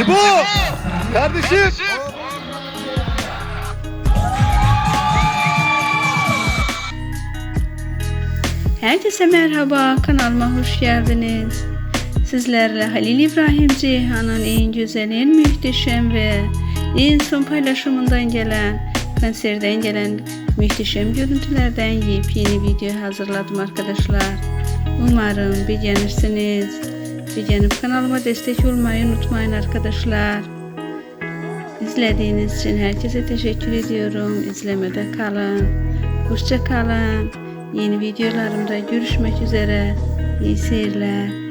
İbo! Kardeşim! Herkese merhaba, kanalıma hoş geldiniz. Sizlerle Halil İbrahim Ceyhan'ın en güzel, en muhteşem ve en son paylaşımından gelen, konserden gelen muhteşem görüntülerden yepyeni video hazırladım arkadaşlar. Umarım beğenirsiniz. Beğenip kanalıma destek olmayı unutmayın arkadaşlar. İzlediğiniz için herkese teşekkür ediyorum. İzlemede kalın. Hoşça kalın. Yeni videolarımda görüşmek üzere. İyi seyirler.